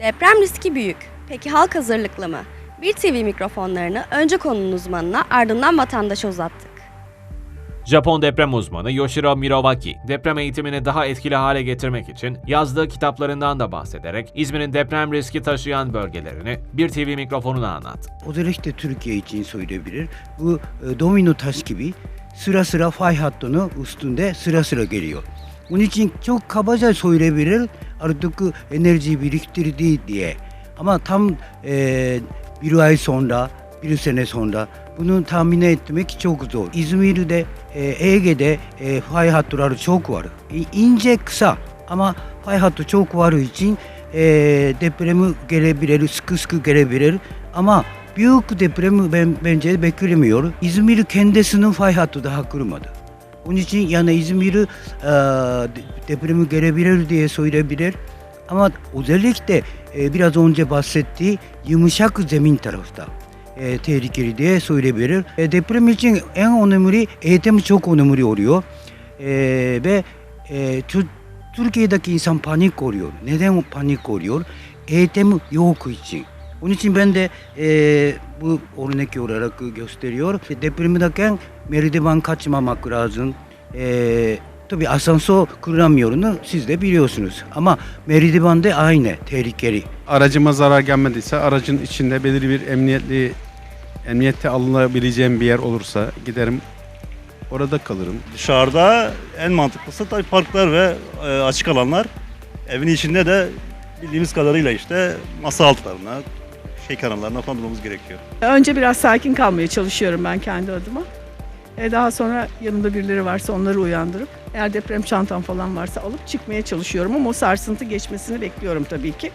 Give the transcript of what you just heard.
Deprem riski büyük. Peki halk hazırlıklı mı? Bir TV mikrofonlarını önce konunun uzmanına ardından vatandaşa uzattık. Japon deprem uzmanı Yoshiro Mirovaki, deprem eğitimini daha etkili hale getirmek için yazdığı kitaplarından da bahsederek İzmir'in deprem riski taşıyan bölgelerini bir TV mikrofonuna anlattı. Özellikle Türkiye için söyleyebilir. Bu e, domino taş gibi sıra sıra fay hattının üstünde sıra sıra geliyor. Onun için çok kabaca söyleyebilir artık enerji biriktirdi diye. Ama tam e, bir ay sonra, bir sene sonra bunu tahmin etmek çok zor. İzmir'de, e, Ege'de e, fay hatları çok var. İ- ince kısa ama fay hattı çok var için e, depremi gelebilir, sıkı sıkı gelebilir. Ama büyük depremi ben, bence beklemiyor. İzmir kendisinin fay hattı daha kurmadı. Onun için yani İzmir e, de- depremi gelebilir diye söyleyebilir. Ama özellikle e, biraz önce bahsettiği yumuşak zemin tarafta e, tehlikeli diye söyleyebilir. E, deprem için en önemli eğitim çok önemli oluyor. E, ve e, Tü- Türkiye'deki insan panik oluyor. Neden panik oluyor? Eğitim yok için. Onun için ben de e, bu örnek olarak gösteriyor. Depremdeyken merdiven kaçmamak lazım. E, tabii asansör kuramıyorunu siz de biliyorsunuz. Ama merdiven de aynı tehlikeli. aracıma zarar gelmediyse aracın içinde belirli bir emniyetli emniyette alınabileceğim bir yer olursa giderim orada kalırım. Dışarıda en mantıklısı tabii parklar ve e, açık alanlar. Evin içinde de bildiğimiz kadarıyla işte masa altlarına, şey kanallarına falan durmamız gerekiyor. Önce biraz sakin kalmaya çalışıyorum ben kendi adıma. E, daha sonra yanımda birileri varsa onları uyandırıp eğer deprem çantam falan varsa alıp çıkmaya çalışıyorum ama o sarsıntı geçmesini bekliyorum tabii ki.